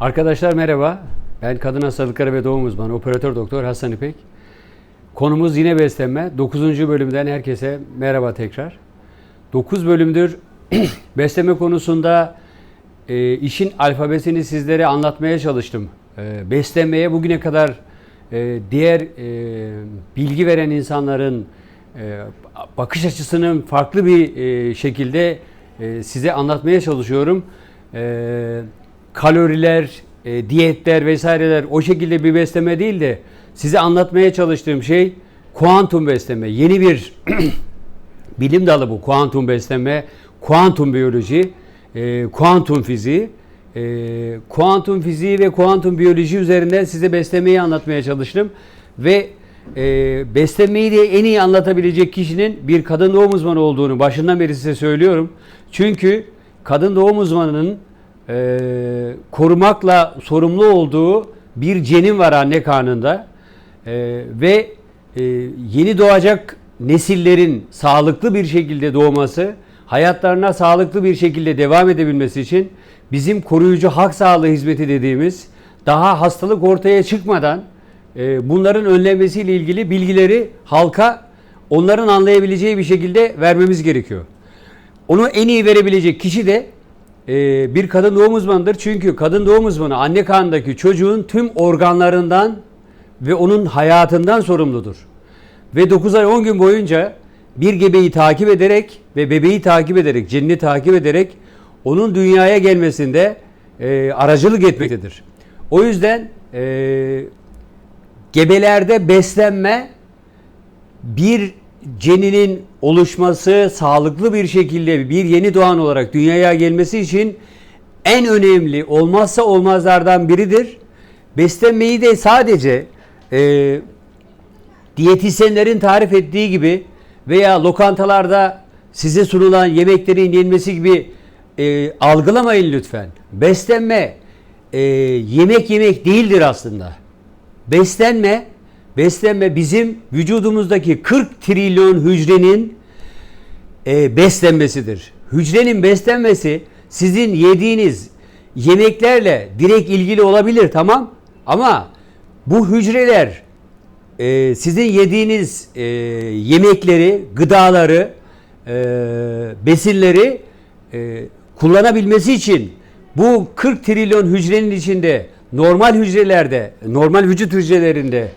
Arkadaşlar merhaba. Ben kadın hastalıkları ve doğum uzmanı operatör doktor Hasan İpek. Konumuz yine beslenme. 9. bölümden herkese merhaba tekrar. 9 bölümdür beslenme konusunda e, işin alfabesini sizlere anlatmaya çalıştım. E, beslenmeye bugüne kadar e, diğer e, bilgi veren insanların e, bakış açısının farklı bir e, şekilde e, size anlatmaya çalışıyorum. E, kaloriler, e, diyetler vesaireler o şekilde bir besleme değil de size anlatmaya çalıştığım şey kuantum besleme. Yeni bir bilim dalı bu. Kuantum besleme, kuantum biyoloji, e, kuantum fiziği. E, kuantum fiziği ve kuantum biyoloji üzerinden size beslemeyi anlatmaya çalıştım. Ve e, beslenmeyi de en iyi anlatabilecek kişinin bir kadın doğum uzmanı olduğunu başından beri size söylüyorum. Çünkü kadın doğum uzmanının e, korumakla sorumlu olduğu bir cenin var anne karnında. E, ve e, yeni doğacak nesillerin sağlıklı bir şekilde doğması, hayatlarına sağlıklı bir şekilde devam edebilmesi için bizim koruyucu hak sağlığı hizmeti dediğimiz daha hastalık ortaya çıkmadan e, bunların önlenmesiyle ilgili bilgileri halka onların anlayabileceği bir şekilde vermemiz gerekiyor. Onu en iyi verebilecek kişi de e, bir kadın doğum uzmanıdır. Çünkü kadın doğum uzmanı anne karnındaki çocuğun tüm organlarından ve onun hayatından sorumludur. Ve 9 ay 10 gün boyunca bir gebeyi takip ederek ve bebeği takip ederek, cenini takip ederek onun dünyaya gelmesinde e, aracılık etmektedir. O yüzden e, gebelerde beslenme bir ceninin oluşması, sağlıklı bir şekilde bir yeni doğan olarak dünyaya gelmesi için en önemli olmazsa olmazlardan biridir. Beslenmeyi de sadece e, diyetisyenlerin tarif ettiği gibi veya lokantalarda size sunulan yemeklerin yenmesi gibi e, algılamayın lütfen. Beslenme e, yemek yemek değildir aslında. Beslenme beslenme bizim vücudumuzdaki 40 trilyon hücrenin e, beslenmesidir. Hücrenin beslenmesi sizin yediğiniz yemeklerle direkt ilgili olabilir tamam ama bu hücreler e, sizin yediğiniz e, yemekleri, gıdaları, e, besinleri e, kullanabilmesi için bu 40 trilyon hücrenin içinde normal hücrelerde, normal vücut hücrelerinde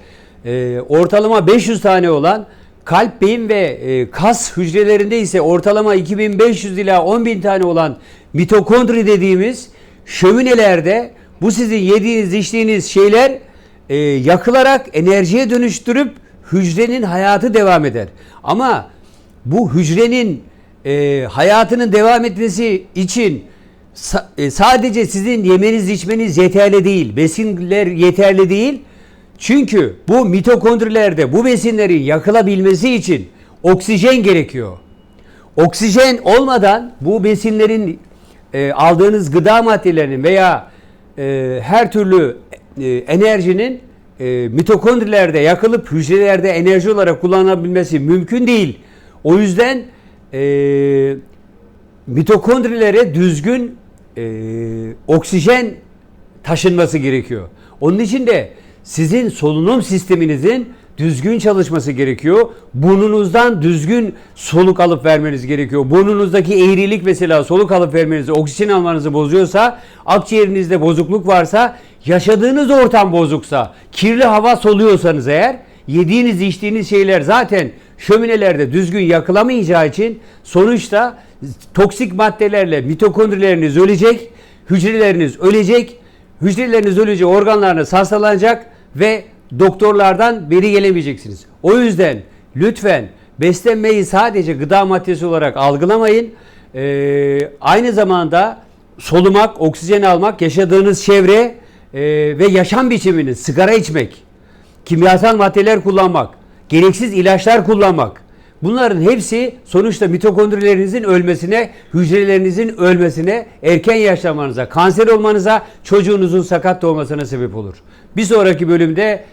e, ortalama 500 tane olan kalp, beyin ve e, kas hücrelerinde ise ortalama 2500 ila 10.000 tane olan mitokondri dediğimiz şöminelerde bu sizin yediğiniz, içtiğiniz şeyler e, yakılarak enerjiye dönüştürüp hücrenin hayatı devam eder. Ama bu hücrenin e, hayatının devam etmesi için sa- e, sadece sizin yemeniz içmeniz yeterli değil. Besinler yeterli değil. Çünkü bu mitokondrilerde bu besinlerin yakılabilmesi için oksijen gerekiyor. Oksijen olmadan bu besinlerin e, aldığınız gıda maddelerinin veya e, her türlü e, enerjinin e, mitokondrilerde yakılıp hücrelerde enerji olarak kullanılabilmesi mümkün değil. O yüzden e, mitokondrilere düzgün e, oksijen taşınması gerekiyor. Onun için de sizin solunum sisteminizin düzgün çalışması gerekiyor. Burnunuzdan düzgün soluk alıp vermeniz gerekiyor. Burnunuzdaki eğrilik mesela soluk alıp vermenizi, oksijen almanızı bozuyorsa, akciğerinizde bozukluk varsa, yaşadığınız ortam bozuksa, kirli hava soluyorsanız eğer, yediğiniz içtiğiniz şeyler zaten şöminelerde düzgün yakılamayacağı için sonuçta toksik maddelerle mitokondrileriniz ölecek, hücreleriniz ölecek, hücreleriniz ölünce organlarınız hastalanacak ve doktorlardan beri gelemeyeceksiniz. O yüzden lütfen beslenmeyi sadece gıda maddesi olarak algılamayın. Ee, aynı zamanda solumak, oksijen almak, yaşadığınız çevre e, ve yaşam biçiminiz, sigara içmek, kimyasal maddeler kullanmak, gereksiz ilaçlar kullanmak. Bunların hepsi sonuçta mitokondrilerinizin ölmesine, hücrelerinizin ölmesine, erken yaşlanmanıza, kanser olmanıza, çocuğunuzun sakat doğmasına sebep olur. Bir sonraki bölümde